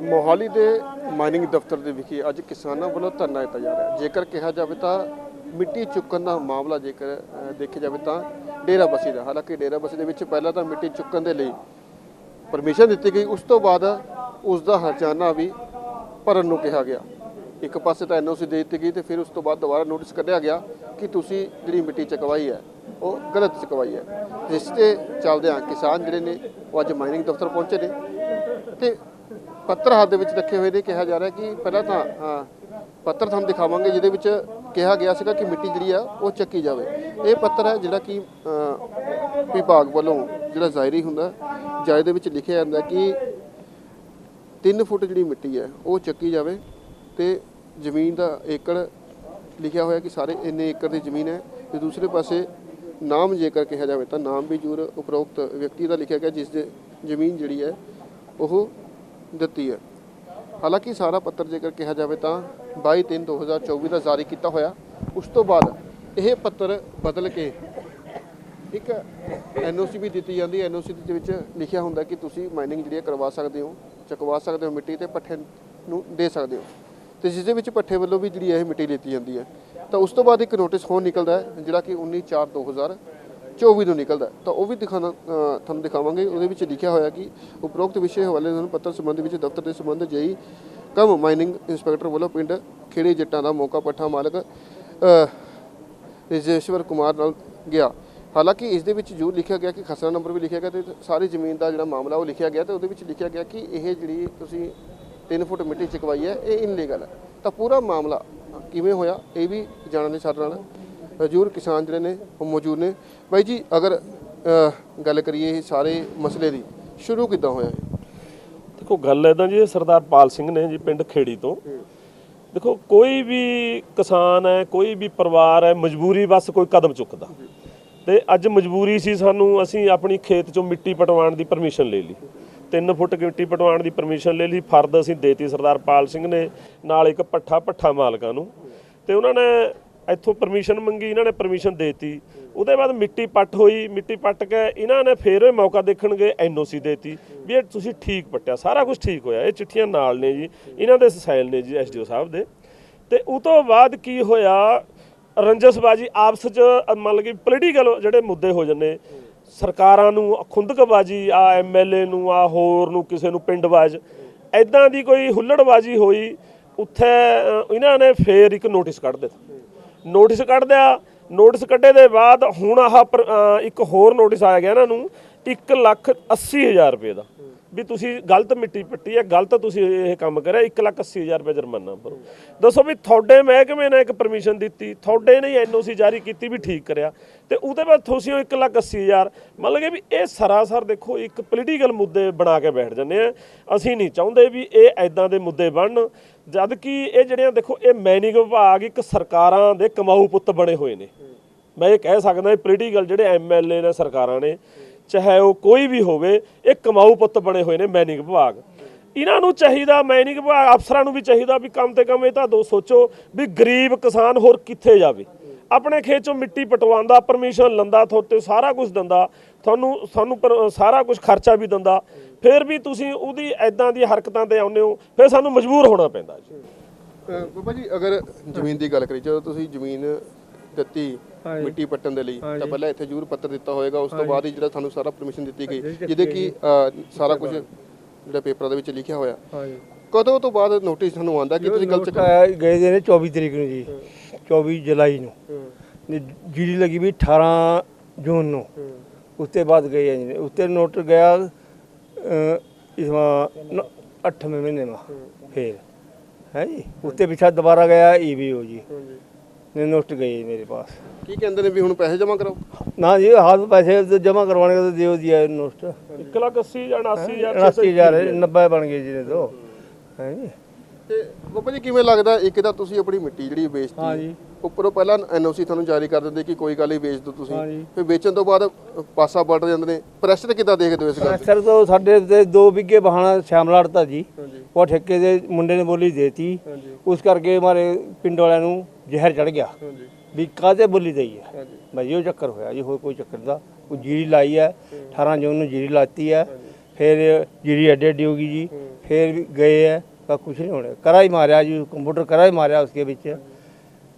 ਮੋਹਾਲੀ ਦੇ ਮਾਈਨਿੰਗ ਦਫ਼ਤਰ ਦੇ ਵਿਖੇ ਅੱਜ ਕਿਸਾਨਾਂ ਵੱਲੋਂ ਧਰਨਾ ਦਿੱਤਾ ਜਾ ਰਿਹਾ ਜੇਕਰ ਕਿਹਾ ਜਾਵੇ ਤਾਂ ਮਿੱਟੀ ਚੁੱਕਣ ਦਾ ਮਾਮਲਾ ਜੇਕਰ ਦੇਖਿਆ ਜਾਵੇ ਤਾਂ ਡੇਰਾ ਬਸੀ ਦਾ। ਹਾਲਾਂਕਿ ਡੇਰਾ ਬਸੀ ਦੇ ਵਿੱਚ ਪਹਿਲਾਂ ਤਾਂ ਮਿੱਟੀ ਚੁੱਕਣ ਦੇ ਲਈ ਪਰਮਿਸ਼ਨ ਦਿੱਤੀ ਗਈ, ਉਸ ਤੋਂ ਬਾਅਦ ਉਸ ਦਾ ਹਰਜਾਨਾ ਵੀ ਭਰਨ ਨੂੰ ਕਿਹਾ ਗਿਆ। ਇੱਕ ਪਾਸੇ ਤਾਂ ਐਨਓਸੀ ਦੇ ਦਿੱਤੀ ਗਈ ਤੇ ਫਿਰ ਉਸ ਤੋਂ ਬਾਅਦ ਦੁਬਾਰਾ ਨੋਟਿਸ ਕੱਢਿਆ ਗਿਆ ਕਿ ਤੁਸੀਂ ਜਿਹੜੀ ਮਿੱਟੀ ਚਕਵਾਈ ਹੈ ਉਹ ਗਲਤ ਚੁਕਵਾਈ ਹੈ। ਜਿਸ ਤੇ ਚੱਲਦਿਆਂ ਕਿਸਾਨ ਜਿਹੜੇ ਨੇ, ਉਹ ਅੱਜ ਮਾਈਨਿੰਗ ਦਫ਼ਤਰ ਪਹੁੰਚੇ ਨੇ। ਤੇ ਪੱਤਰ ਹੱਥ ਦੇ ਵਿੱਚ ਰੱਖੇ ਹੋਏ ਨੇ, ਕਿਹਾ ਜਾ ਰਿਹਾ ਕਿ ਪਹਿਲਾਂ ਤਾਂ ਪੱਤਰ ਤੁਹਾਨੂੰ ਦਿਖਾਵਾਂਗੇ, ਜਿਹਦੇ ਵਿੱਚ ਕਿਹਾ ਗਿਆ ਸੀਗਾ ਕਿ ਮਿੱਟੀ ਜਿਹੜੀ ਆ, ਉਹ ਚੱਕੀ ਜਾਵੇ। ਇਹ ਪੱਤਰ ਹੈ ਜਿਹੜਾ ਕਿ ਵਿਭਾਗ ਵੱਲੋਂ ਜਿਹੜਾ ਜ਼ਾਇਰੀ ਹੁੰਦਾ ਜਾਇ ਦੇ ਵਿੱਚ ਲਿਖਿਆ ਜਾਂਦਾ ਕਿ 3 ਫੁੱਟ ਜਿਹੜੀ ਮਿੱਟੀ ਹੈ, ਉਹ ਚੱਕੀ ਜਾਵੇ। ਤੇ ਜ਼ਮੀਨ ਦਾ ਏਕੜ ਲਿਖਿਆ ਹੋਇਆ ਕਿ ਸਾਰੇ ਇੰਨੇ ਏਕੜ ਦੀ ਜ਼ਮੀਨ ਹੈ। ਤੇ ਦੂਸਰੇ ਪਾਸੇ ਨਾਮ ਜੇਕਰ ਕਿਹਾ ਜਾਵੇ ਤਾਂ ਨਾਮ ਵੀ ਜੂਰ ਉਪਰੋਕਤ ਵਿਅਕਤੀ ਦਾ ਲਿਖਿਆ ਗਿਆ, ਜਿਸ ਦੇ ਜ਼ਮੀਨ ਜਿਹੜੀ ਹੈ, ਉਹ ਦਿੱਤੀ ਹੈ। ਹਾਲਾਂਕਿ ਸਾਰਾ ਪੱਤਰ ਜੇਕਰ ਕਿਹਾ ਜਾਵੇ ਤਾਂ 22 3 2024 ਦਾ ਜਾਰੀ ਕੀਤਾ ਹੋਇਆ। ਉਸ ਤੋਂ ਬਾਅਦ ਇਹ ਪੱਤਰ ਬਦਲ ਕੇ ਇੱਕ ਐਨਓਸੀ ਵੀ ਦਿੱਤੀ ਜਾਂਦੀ ਹੈ। ਐਨਓਸੀ ਦੇ ਵਿੱਚ ਲਿਖਿਆ ਹੁੰਦਾ ਕਿ ਤੁਸੀਂ ਮਾਈਨਿੰਗ ਜਿਹੜੀ ਹੈ ਕਰਵਾ ਸਕਦੇ ਹੋ, ਚਕਵਾ ਸਕਦੇ ਹੋ, ਮਿੱਟੀ ਤੇ ਪੱਠੇ ਨੂੰ ਦੇ ਸਕਦੇ ਹੋ। ਤੇ ਜਿਸ ਦੇ ਵਿੱਚ ਪੱਠੇ ਵੱਲੋਂ ਵੀ ਜਿਹੜੀ ਇਹ ਮਿੱਟੀ ਲਿੱਤੀ ਜਾਂਦੀ ਹੈ। ਤਾਂ ਉਸ ਤੋਂ ਬਾਅਦ ਇੱਕ ਨੋਟਿਸ ਹੋਰ ਨਿਕਲਦਾ ਹੈ, ਜਿਹੜਾ ਕਿ 19 4 2024 ਨੂੰ ਨਿਕਲਦਾ ਤਾਂ ਉਹ ਵੀ ਦਿਖਾਣਾ ਤੁਹਾਨੂੰ ਦਿਖਾਵਾਂਗੇ। ਉਹਦੇ ਵਿੱਚ ਲਿਖਿਆ ਹੋਇਆ ਕਿ ਉਪਰੋਕਤ ਵਿਸ਼ੇ ਹਵਾਲੇ ਨਾਲ ਪੱਤਰ ਸੰਬੰਧ ਵਿੱਚ ਦਫ਼ਤਰ ਦੇ ਸੰਬੰਧ ਜਈ ਕਮ ਮਾਈਨਿੰਗ ਇੰਸਪੈਕਟਰ ਵੱਲੋਂ ਪਿੰਡ ਖੇੜੇ ਜੱਟਾਂ ਦਾ ਮੌਕਾ ਪੱਠਾ ਮਾਲਕ ਰਿਜੇਸ਼ਵਰ ਕੁਮਾਰ ਨਾਲ ਗਿਆ। ਹਾਲਾਂਕਿ ਇਸ ਦੇ ਵਿੱਚ ਜੋ ਲਿਖਿਆ ਗਿਆ ਕਿ ਖਸਰਾ ਨੰਬਰ ਵੀ ਲਿਖਿਆ ਗਿਆ ਤੇ ਸਾਰੀ ਜ਼ਮੀਨ ਦਾ ਜਿਹੜਾ ਮਾਮਲਾ ਉਹ ਲਿਖਿਆ ਗਿਆ ਤੇ ਉਹਦੇ ਵਿੱਚ ਲਿਖਿਆ ਗਿਆ ਕਿ ਇਹ ਜਿਹੜੀ ਤੁਸੀਂ 3 ਫੁੱਟ ਮਿੱਟੀ ਚਕਵਾਈ ਹੈ, ਇਹ ਇਨਲੀਗਲ ਹੈ। ਤਾਂ ਪੂਰਾ ਮਾਮਲਾ ਕਿਵੇਂ ਹੋਇਆ ਇਹ ਵੀ ਜਾਣਨ ਲਈ ਸਾਡੇ ਨਾਲ। ਹਜੂਰ ਕਿਸਾਨ ਜਿਹੜੇ ਨੇ ਉਹ ਮੌਜੂਦ ਨੇ। ਬਾਈ ਜੀ ਅਗਰ ਗੱਲ ਕਰੀਏ ਇਹ ਸਾਰੇ ਮਸਲੇ ਦੀ ਸ਼ੁਰੂ ਕਿੱਦਾਂ ਹੋਇਆ ਦੇਖੋ ਗੱਲ ਐਦਾਂ ਜੀ ਸਰਦਾਰ ਪਾਲ ਸਿੰਘ ਨੇ ਜੀ ਪਿੰਡ ਖੇੜੀ ਤੋਂ। ਦੇਖੋ ਕੋਈ ਵੀ ਕਿਸਾਨ ਹੈ ਕੋਈ ਵੀ ਪਰਿਵਾਰ ਹੈ ਮਜਬੂਰੀ ਬਸ ਕੋਈ ਕਦਮ ਚੁੱਕਦਾ। ਤੇ ਅੱਜ ਮਜਬੂਰੀ ਸੀ ਸਾਨੂੰ ਅਸੀਂ ਆਪਣੀ ਖੇਤ ਚੋਂ ਮਿੱਟੀ ਪਟਵਾਉਣ ਦੀ ਪਰਮਿਸ਼ਨ ਲੈ ਲਈ। 3 ਫੁੱਟ ਮਿੱਟੀ ਪਟਵਾਉਣ ਦੀ ਪਰਮਿਸ਼ਨ ਲੈ ਲਈ। ਫਰਦ ਅਸੀਂ ਦੇਤੀ ਸਰਦਾਰ ਪਾਲ ਸਿੰਘ ਨੇ ਨਾਲ ਇੱਕ ਪੱਠਾ ਪੱਠਾ ਮਾਲਕਾਂ ਨੂੰ। ਤੇ ਉਹਨਾਂ ਨੇ ਇੱਥੋਂ ਪਰਮਿਸ਼ਨ ਮੰਗੀ ਇਹਨਾਂ ਨੇ ਪਰਮਿਸ਼ਨ ਦੇਤੀ। ਉਹਦੇ ਬਾਅਦ ਮਿੱਟੀ ਪੱਟ ਹੋਈ ਮਿੱਟੀ ਪੱਟ ਕੇ ਇਹਨਾਂ ਨੇ ਫੇਰ ਇਹ ਮੌਕਾ ਦੇਖਣਗੇ ਐਨਓਸੀ ਦੇਤੀ ਵੀ ਇਹ ਤੁਸੀਂ ਠੀਕ ਪੱਟਿਆ ਸਾਰਾ ਕੁਝ ਠੀਕ ਹੋਇਆ। ਇਹ ਚਿੱਠੀਆਂ ਨਾਲ ਨੇ ਜੀ ਇਹਨਾਂ ਦੇ ਸਾਈਲ ਨੇ ਜੀ ਐਸਡੀਓ ਸਾਹਿਬ ਦੇ। ਤੇ ਉਹ ਤੋਂ ਬਾਅਦ ਕੀ ਹੋਇਆ ਰੰਜਸਬਾਜੀ ਆਪਸ ਚ ਅ, ਮੰਨ ਲਓ ਕਿ ਪੋਲੀਟੀਕਲ ਜਿਹੜੇ ਮੁੱਦੇ ਹੋ ਜੰਨੇ ਸਰਕਾਰਾਂ ਨੂੰ ਖੁੰਦਕਬਾਜੀ ਆ ਐਮਐਲਏ ਨੂੰ ਆ ਹੋਰ ਨੂੰ ਕਿਸੇ ਨੂੰ ਪਿੰਡਵਾਜ ਐਦਾਂ ਦੀ ਕੋਈ ਹੁੱਲੜਬਾਜੀ ਹੋਈ ਉੱਥੇ ਇਹਨਾਂ ਨੇ ਫੇਰ ਇੱਕ ਨੋਟਿਸ ਕੱਢ ਦਿੱਤਾ। ਨੋਟਿਸ ਕੱਢ ਦਿਆ ਨੋਟਿਸ ਕੱਢੇ ਦੇ ਬਾਅਦ ਹੁਣ ਆਹ ਪਰ- ਇੱਕ ਹੋਰ ਨੋਟਿਸ ਆਇਆ ਗਿਆ ਇਹਨਾਂ ਨੂੰ 1 ਲੱਖ 80 ਹਜ਼ਾਰ ਰੁਪਏ ਦਾ। ਵੀ ਤੁਸੀਂ ਗਲਤ ਮਿੱਟੀ ਪੱਟੀ ਹੈ, ਗਲਤ ਤੁਸੀਂ ਇਹ ਕੰਮ ਕਰਿਆ 1 ਲੱਖ 80 ਹਜ਼ਾਰ ਰੁਪਏ ਜੁਰਮਾਨਾ ਭਰੋ ਦੱਸੋ ਵੀ ਤੁਹਾਡੇ ਮਹਿਕਮੇ ਨੇ ਇੱਕ ਪਰਮਿਸ਼ਨ ਦਿੱਤੀ, ਤੁਹਾਡੇ ਨੇ ਐਨਓਸੀ ਜਾਰੀ ਕੀਤੀ ਵੀ ਠੀਕ ਕਰਿਆ, ਤੇ ਉਹਦੇ ਬਾਅਦ ਤੁਸੀਂ 1 ਲੱਖ 80 ਹਜ਼ਾਰ ਮੰਨ ਲਗੇ ਵੀ ਇਹ ਸਰਾਸਰ ਦੇਖੋ, ਇੱਕ ਪੋਲੀਟੀਕਲ ਮੁੱਦੇ ਬਣਾ ਕੇ ਬੈਠ ਜਾਂਦੇ ਆ। ਅਸੀਂ ਨਹੀਂ ਚਾਹੁੰਦੇ ਵੀ ਇਹ ਐਦਾਂ ਦੇ ਮੁੱਦੇ ਬਣਨ, ਜਦ ਕਿ ਇਹ ਜਿਹੜੀਆਂ ਦੇਖੋ, ਇਹ ਮੈਨਿੰਗ ਵਿਭਾਗ ਇੱਕ ਸਰਕਾਰਾਂ ਦੇ ਕਮਾਊ ਪੁੱਤ ਬਣੇ ਹੋਏ ਨੇ। ਮੈਂ ਇਹ ਕਹਿ ਸਕਦਾ ਇਹ ਪੋਲੀਟੀਕਲ ਜਿਹੜੇ ਐਮਐਲਏ ਨੇ, ਸਰਕਾਰਾਂ ਨੇ ਚਾਹੇ ਉਹ ਕੋਈ ਵੀ ਹੋਵੇ, ਇਹ ਕਮਾਊ ਪੁੱਤ ਬਣੇ ਹੋਏ ਨੇ ਮੈਨਿੰਗ ਵਿਭਾਗ। ਇਹਨਾਂ ਨੂੰ ਚਾਹੀਦਾ ਮੈਨਿੰਗ ਵਿਭਾਗ, ਅਫਸਰਾਂ ਨੂੰ ਵੀ ਚਾਹੀਦਾ ਵੀ ਕੰਮ ਤੇ ਕਮ, ਇਹ ਤਾਂ ਦੋ ਸੋਚੋ ਵੀ ਗਰੀਬ ਕਿਸਾਨ ਹੋਰ ਕਿੱਥੇ ਜਾਵੇ। ਆਪਣੇ ਖੇਤ ਚੋਂ ਮਿੱਟੀ ਪਟਵਾਉਂਦਾ ਪਰਮਿਸ਼ਨ ਲੰਦਾ ਤੁਹਾਡੇ ਸਾਰਾ ਕੁਝ ਦਿੰਦਾ, ਤੁਹਾਨੂੰ ਤੁਹਾਨੂੰ ਪਰ- ਸਾਰਾ ਕੁਝ ਖਰਚਾ ਵੀ ਦਿੰਦਾ। ਫਿਰ ਵੀ ਤੁਸੀਂ ਉਹਦੀ ਐਦਾਂ ਦੀ ਹਰਕਤਾਂ ਤੇ ਆਉਂਦੇ ਹੋ, ਫਿਰ ਸਾਨੂੰ ਮਜਬੂਰ ਹੋਣਾ ਪੈਂਦਾ ਜੀ। ਬਾਬਾ ਜੀ, ਅਗਰ ਜ਼ਮੀਨ ਦੀ ਗੱਲ ਕਰੀ, ਜਦੋਂ ਤੁਸੀਂ ਜ਼ਮੀਨ ਦਿੱਤੀ ਮਿੱਟੀ ਪੱਟਣ ਦੇ ਲਈ ਤਾਂ ਪਹਿਲਾਂ ਇੱਥੇ ਜ਼ਰੂਰ ਪੱਤਰ ਦਿੱਤਾ ਹੋਏਗਾ ਉਸ ਤੋਂ ਬਾਅਦ ਹੀ ਜਿਹੜਾ ਤੁਹਾਨੂੰ ਸਾਰਾ ਪਰਮਿਸ਼ਨ ਦਿੱਤੀ ਗਈ ਜਿਹਦੇ ਕਿ ਸਾਰਾ ਕੁਝ ਜਿਹੜਾ ਪੇਪਰਾਂ ਦੇ ਵਿੱਚ ਲਿਖਿਆ ਹੋਇਆ। ਕਦੋਂ ਤੋਂ ਬਾਅਦ ਨੋਟਿਸ ਤੁਹਾਨੂੰ ਆਉਂਦਾ ਕਿ ਤੁਸੀਂ ਗਲਤ ਗਏ ਦੇ ਨੇ 24 ਤਰੀਕ ਨੂੰ ਜੀ 24 ਜੁਲਾਈ ਨੂੰ। ਜੀਡੀ ਲੱਗੀ ਵੀ 18 ਜੂਨ ਨੂੰ ਉੱਤੇ ਬਾਅਦ ਗਏ ਜੀ। ਉੱਤੇ ਨੋਟ ਗਿਆ ਅ, ਇਸਮਾ 8ਵੇਂ ਮਹੀਨੇ ਮਾ ਫੇਰ। ਹੈ ਜੀ? ਉੱਤੇ ਪਿਛਾ ਦੁਬਾਰਾ ਗਿਆ ਈਵੀਓ ਜੀ। ਨੋਟ ਗਏ ਮੇਰੇ ਪਾਸ। ਕੀ ਕਹਿੰਦੇ ਨੇ ਵੀ ਹੁਣ ਪੈਸੇ ਜਮ੍ਹਾਂ ਕਰਾਓ? ਨਾ ਜੀ ਹਾਲ ਪੈਸੇ ਜਮ੍ਹਾਂ ਕਰਵਾਣੇ ਦਾ ਦਿਓ ਜੀ ਨੋਟ। 1 ਲੱਖ 80 89000 89000 90 ਬਣ ਗਏ ਜੀ ਨੇ ਤੋਂ ਹੈ ਜੀ? ਤੇ ਗੋਪਾ ਜੀ ਕਿਵੇਂ ਲੱਗਦਾ ਇੱਕ ਤਾਂ ਤੁਸੀਂ ਆਪਣੀ ਮਿੱਟੀ ਜਿਹੜੀ ਵੇਚਤੀ ਹਾਂ ਜੀ। ਉੱਪਰੋਂ ਪਹਿਲਾਂ ਐਨਓਸੀ ਤੁਹਾਨੂੰ ਜਾਰੀ ਕਰ ਦਿੰਦੇ ਕਿ ਕੋਈ ਗੱਲ ਨਹੀਂ ਵੇਚ ਦਿਓ ਤੁਸੀਂ। ਹਾਂ। ਫਿਰ ਵੇਚਣ ਤੋਂ ਬਾਅਦ ਪਾਸਾ ਪਲਟ ਜਾਂਦੇ ਨੇ। ਪ੍ਰੈਸ਼ਰ ਕਿੱਦਾਂ ਦੇਖਦੇ ਹੋ ਇਸ ਗੱਲ ਤੇ? ਸਰ ਤੋਂ ਸਾਡੇ ਤੇ 2 ਵਿਗੇ ਬਹਾਨਾ ਸ਼ਾਮਲਾੜ ਤਾਂ ਜੀ। ਉਹ ਠੇਕੇ ਦੇ ਮੁੰਡੇ ਨੇ ਬੋਲੀ ਦੇਤੀ। ਉਸ ਕਰਕੇ ਮਾਰੇ ਪਿੰਡ ਵਾਲਿਆਂ ਨੂੰ ਜ਼ਹਿਰ ਚੜ ਗਿਆ। ਵੀ ਕਾਹਦੇ ਬੋਲੀ ਦਈ ਹੈ? ਭਾਈ ਉਹ ਚੱਕਰ ਹੋਇਆ ਜੀ ਹੋਰ ਕੋਈ ਚੱਕਰ ਦਾ। ਉਹ ਜੀਰੀ ਲਾਈ ਹੈ 18 ਜੂਨ ਨੂੰ ਜੀਰੀ ਲਾਤੀ ਹੈ। ਫਿਰ ਜੀਰੀ ਅੱਡੇ ਅੱਡੀ ਹੋਗੀ ਜੀ। ਫਿਰ ਗਏ ਹੈ ਪਰ ਕੁਛ ਨਹੀਂ ਹੋਣਾ। ਕਰਾ ਹੀ ਮਾਰਿਆ ਜੀ ਕੰਪਿਊਟਰ ਕਰਾ ਹੀ ਮਾਰਿਆ ਉਸਕੇ ਵਿੱਚ।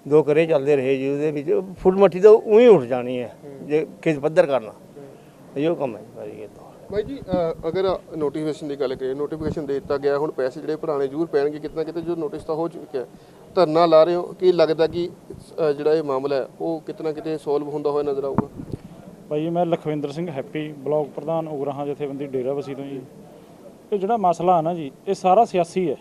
ਦੋ ਕਰੇ ਚੱਲਦੇ ਰਹੇ ਜੀ ਉਹਦੇ ਵਿੱਚ ਫੁੱਟ ਮੱਠੀ ਤਾਂ ਉਹੀ ਉੱਠ ਜਾਣੀ ਹੈ ਜੇ ਖੇਤ ਪੱਧਰ ਕਰਨਾ। ਇਹੋ ਕੰਮ ਹੈ ਭਾਈ ਇਹ ਤਾਂ। ਬਾਈ ਜੀ ਅ, ਅਗਰ ਨੋਟੀਫਿਕੇਸ਼ਨ ਦੀ ਗੱਲ ਕਰੀਏ ਨੋਟੀਫਿਕੇਸ਼ਨ ਦੇ ਦਿੱਤਾ ਗਿਆ ਹੁਣ ਪੈਸੇ ਜਿਹੜੇ ਭਰਾਣੇ ਜ਼ਰੂਰ ਪੈਣਗੇ ਕਿਤਨਾ ਕਿਤੇ ਜੋ ਨੋਟਿਸ ਤਾਂ ਹੋ ਚੁੱਕਿਆ ਧਰਨਾ ਲਾ ਰਹੇ ਹੋ ਕੀ ਲੱਗਦਾ ਕਿ ਅ, ਜਿਹੜਾ ਇਹ ਮਾਮਲਾ ਹੈ ਉਹ ਕਿਤਨਾ ਕਿਤੇ ਸੋਲਵ ਹੁੰਦਾ ਹੋਇਆ ਨਜ਼ਰ ਆਊਗਾ? ਭਾਈ ਮੈਂ ਲਖਵਿੰਦਰ ਸਿੰਘ ਹੈਪੀ ਬਲਾਕ ਪ੍ਰਧਾਨ ਉਗਰਾਹਾਂ ਜਥੇਬੰਦੀ ਡੇਰਾ ਬਸੀ ਤੋਂ ਜੀ। ਇਹ ਜਿਹੜਾ ਮਸਲਾ ਹੈ ਨਾ ਜੀ ਇਹ ਸਾਰਾ ਸਿਆਸੀ ਹੈ।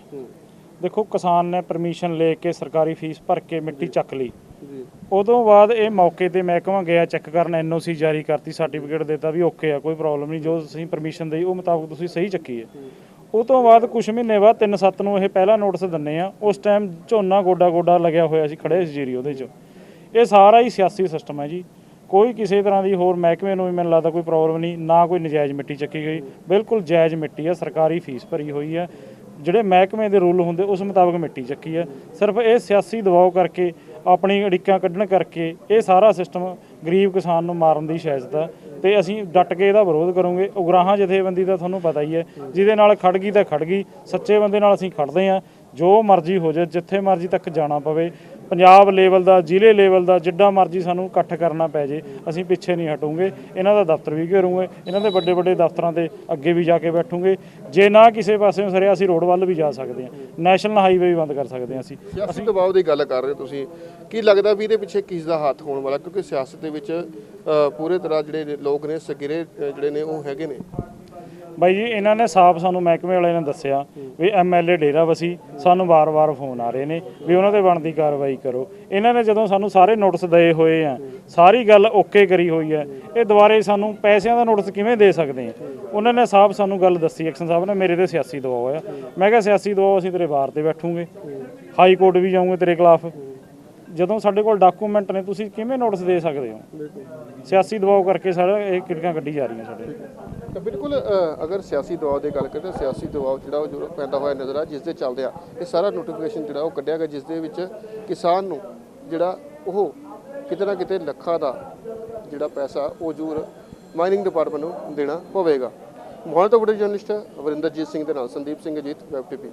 ਦੇਖੋ ਕਿਸਾਨ ਨੇ ਪਰਮਿਸ਼ਨ ਲੈ ਕੇ ਸਰਕਾਰੀ ਫੀਸ ਭਰ ਕੇ ਮਿੱਟੀ ਚੱਕ ਲਈ। ਜੀ। ਉਦੋਂ ਬਾਅਦ ਇਹ ਮੌਕੇ ਤੇ ਮਹਿਕਮਾ ਗਿਆ ਚੈੱਕ ਕਰਨ ਐਨਓਸੀ ਜਾਰੀ ਕਰਤੀ ਸਰਟੀਫਿਕੇਟ ਦਿੱਤਾ ਵੀ ਓਕੇ ਆ ਕੋਈ ਪ੍ਰੋਬਲਮ ਨਹੀਂ ਜੋ ਤੁਸੀਂ ਪਰਮਿਸ਼ਨ ਦੇਈ ਉਹ ਮੁਤਾਬਕ ਤੁਸੀਂ ਸਹੀ ਚੱਕੀ ਹੈ। ਉਹ ਤੋਂ ਬਾਅਦ ਕੁਝ ਮਹੀਨੇ ਬਾਅਦ 3-7 ਨੂੰ ਇਹ ਪਹਿਲਾ ਨੋਟਿਸ ਦਿੰਨੇ ਆ। ਉਸ ਟਾਈਮ ਝੋਨਾ ਗੋਡਾ ਗੋਡਾ ਲੱਗਿਆ ਹੋਇਆ ਸੀ ਖੜੇ ਸੀ ਜੀਰੀ ਉਹਦੇ 'ਚ। ਇਹ ਸਾਰਾ ਹੀ ਸਿਆਸੀ ਸਿਸਟਮ ਹੈ ਜੀ। ਕੋਈ ਕਿਸੇ ਤਰ੍ਹਾਂ ਦੀ ਹੋਰ ਮਹਿਕਮੇ ਨੂੰ ਵੀ ਮੈਨੂੰ ਲੱਗਦਾ ਕੋਈ ਪ੍ਰੋਬਲਮ ਨਹੀਂ ਨਾ ਕੋਈ ਨਜਾਇਜ਼ ਮਿੱਟੀ ਚੱਕੀ ਗਈ। ਬਿਲਕੁਲ ਜਾਇਜ਼ ਮਿੱਟੀ ਹੈ ਸਰਕਾਰੀ ਫੀਸ ਭਰੀ ਹੋਈ ਹੈ ਜਿਹੜੇ ਮਹਿਕਮੇ ਦੇ ਰੂਲ ਹੁੰਦੇ ਉਸ ਮੁਤਾਬਕ ਮਿੱਟੀ ਚੱਕੀ ਹੈ। ਸਿਰਫ ਇਹ ਸਿਆਸੀ ਦਬਾਅ ਕਰਕੇ, ਆਪਣੀ ਅੜਿੱਕਾਂ ਕੱਢਣ ਕਰਕੇ, ਇਹ ਸਾਰਾ ਸਿਸਟਮ ਗਰੀਬ ਕਿਸਾਨ ਨੂੰ ਮਾਰਨ ਦੀ ਸ਼ਾਇਦ ਹੈ ਤੇ ਅਸੀਂ ਡਟ ਕੇ ਇਹਦਾ ਵਿਰੋਧ ਕਰੋਗੇ। ਉਗਰਾਹਾਂ ਜਥੇਬੰਦੀ ਦਾ ਤੁਹਾਨੂੰ ਪਤਾ ਹੀ ਹੈ, ਜਿਹਦੇ ਨਾਲ ਖੜ ਗਈ ਤਾਂ ਖੜ ਗਈ, ਸੱਚੇ ਬੰਦੇ ਨਾਲ ਅਸੀਂ ਖੜਦੇ ਹਾਂ। ਜੋ ਮਰਜ਼ੀ ਹੋ ਜਾਏ, ਜਿੱਥੇ ਮਰਜ਼ੀ ਤੱਕ ਜਾਣਾ ਪਵੇ ਪੰਜਾਬ ਲੈਵਲ ਦਾ ਜ਼ਿਲ੍ਹੇ ਲੈਵਲ ਦਾ ਜਿੱਡਾ ਮਰਜ਼ੀ ਸਾਨੂੰ ਇਕੱਠ ਕਰਨਾ ਪੈ ਜੇ ਅਸੀਂ ਪਿੱਛੇ ਨਹੀਂ ਹਟੂਗੇ। ਇਹਨਾਂ ਦਾ ਦਫ਼ਤਰ ਵੀ ਘੇਰੂਗੇ ਇਹਨਾਂ ਦੇ ਵੱਡੇ ਵੱਡੇ ਦਫ਼ਤਰਾਂ ਤੇ ਅੱਗੇ ਵੀ ਜਾ ਕੇ ਬੈਠੂਗੇ। ਜੇ ਨਾ ਕਿਸੇ ਪਾਸੇ ਸਰਿਆ ਅਸੀਂ ਰੋਡ ਵੱਲ ਵੀ ਜਾ ਸਕਦੇ ਹਾਂ। ਨੈਸ਼ਨਲ ਹਾਈਵੇ ਵੀ ਬੰਦ ਕਰ ਸਕਦੇ ਹਾਂ ਅਸੀਂ। ਸਿਆਸੀ ਦਬਾਅ ਦੀ ਗੱਲ ਕਰ ਰਹੇ ਤੁਸੀਂ ਕੀ ਲੱਗਦਾ ਵੀ ਇਹਦੇ ਪਿੱਛੇ ਕਿਸ ਦਾ ਹੱਥ ਹੋਣ ਵਾਲਾ? ਕਿਉਂਕਿ ਸਿਆਸਤ ਦੇ ਵਿੱਚ ਪੂਰੇ ਤਰ੍ਹਾਂ ਜਿਹੜੇ ਲੋਕ ਨੇ ਸਗਿਰੇ ਜਿਹੜੇ ਨੇ ਉਹ ਹੈਗੇ ਨੇ। ਬਾਈ ਜੀ, ਇਹਨਾਂ ਨੇ ਸਾਫ਼ ਸਾਨੂੰ ਮਹਿਕਮੇ ਵਾਲਿਆਂ ਨੇ ਦੱਸਿਆ ਵੀ ਐਮਐਲਏ ਡੇਰਾ ਵਸੀ, ਸਾਨੂੰ ਵਾਰ-ਵਾਰ ਫੋਨ ਆ ਰਹੇ ਨੇ ਵੀ ਉਹਨਾਂ ਤੇ ਬਣਦੀ ਕਾਰਵਾਈ ਕਰੋ। ਇਹਨਾਂ ਨੇ ਜਦੋਂ ਸਾਨੂੰ ਸਾਰੇ ਨੋਟਿਸ ਦਏ ਹੋਏ ਆ, ਸਾਰੀ ਗੱਲ ਓਕੇ ਕਰੀ ਹੋਈ ਹੈ ਇਹ ਦੁਬਾਰੇ ਸਾਨੂੰ ਪੈਸਿਆਂ ਦਾ ਨੋਟਿਸ ਕਿਵੇਂ ਦੇ ਸਕਦੇ ਆ? ਉਹਨਾਂ ਨੇ ਸਾਫ਼ ਸਾਨੂੰ ਗੱਲ ਦੱਸੀ, ਐਕਸ਼ਨ ਸਾਹਿਬ ਨੇ ਮੇਰੇ ਤੇ ਸਿਆਸੀ ਦਬਾਅ ਹੋਇਆ। ਮੈਂ ਕਿਹਾ, ਸਿਆਸੀ ਦਬਾਅ, ਅਸੀਂ ਤੇਰੇ ਵਾਰ ਤੇ ਬੈਠੂਗੇ। ਹਾਈ ਕੋਰਟ ਵੀ ਜਾਊਂਗੇ ਤੇਰੇ ਖਿਲਾਫ। ਜਦੋਂ ਸਾਡੇ ਕੋਲ ਡਾਕੂਮੈਂਟ ਨੇ, ਤੁਸੀਂ ਕਿਵੇਂ ਨੋਟਿਸ ਦੇ ਸਕਦੇ ਹੋ? ਸਿਆਸੀ ਦਬਾਅ ਕਰਕੇ ਸਾਰਾ ਇਹ ਕਿਰਕਾਂ ਕੱਢੀ ਜਾ ਰਹੀਆਂ ਸਾਡੇ। ਤਾਂ ਬਿਲਕੁਲ ਅਗਰ ਸਿਆਸੀ ਦਬਾਅ ਦੀ ਗੱਲ ਕਰੀਏ ਤਾਂ ਸਿਆਸੀ ਦਬਾਅ ਜਿਹੜਾ ਉਹ ਜ਼ਰੂਰ ਪੈਂਦਾ ਹੋਇਆ ਨਜ਼ਰ ਆ ਜਿਸ ਦੇ ਚੱਲਦੇ ਆ। ਇਹ ਸਾਰਾ ਨੋਟੀਫਿਕੇਸ਼ਨ ਜਿਹੜਾ ਉਹ ਕੱਢਿਆ ਗਿਆ ਜਿਸ ਦੇ ਵਿੱਚ ਕਿਸਾਨ ਨੂੰ ਜਿਹੜਾ ਉਹ ਕਿਤੇ ਨਾ ਕਿਤੇ ਲੱਖਾਂ ਦਾ ਜਿਹੜਾ ਪੈਸਾ ਉਹ ਜ਼ਰੂਰ ਮਾਈਨਿੰਗ ਡਿਪਾਰਟਮੈਂਟ ਨੂੰ ਦੇਣਾ ਪਵੇਗਾ ਮੋਹਾਲੀ ਤੋਂ ਵੱਡੇ ਜਰਨਲਿਸਟ ਵਰਿੰਦਰਜੀਤ ਸਿੰਘ ਦੇ ਨਾਲ, ਸੰਦੀਪ ਸਿੰਘ ਅਜੀਤ ਵੈਬ ਟੀਵੀ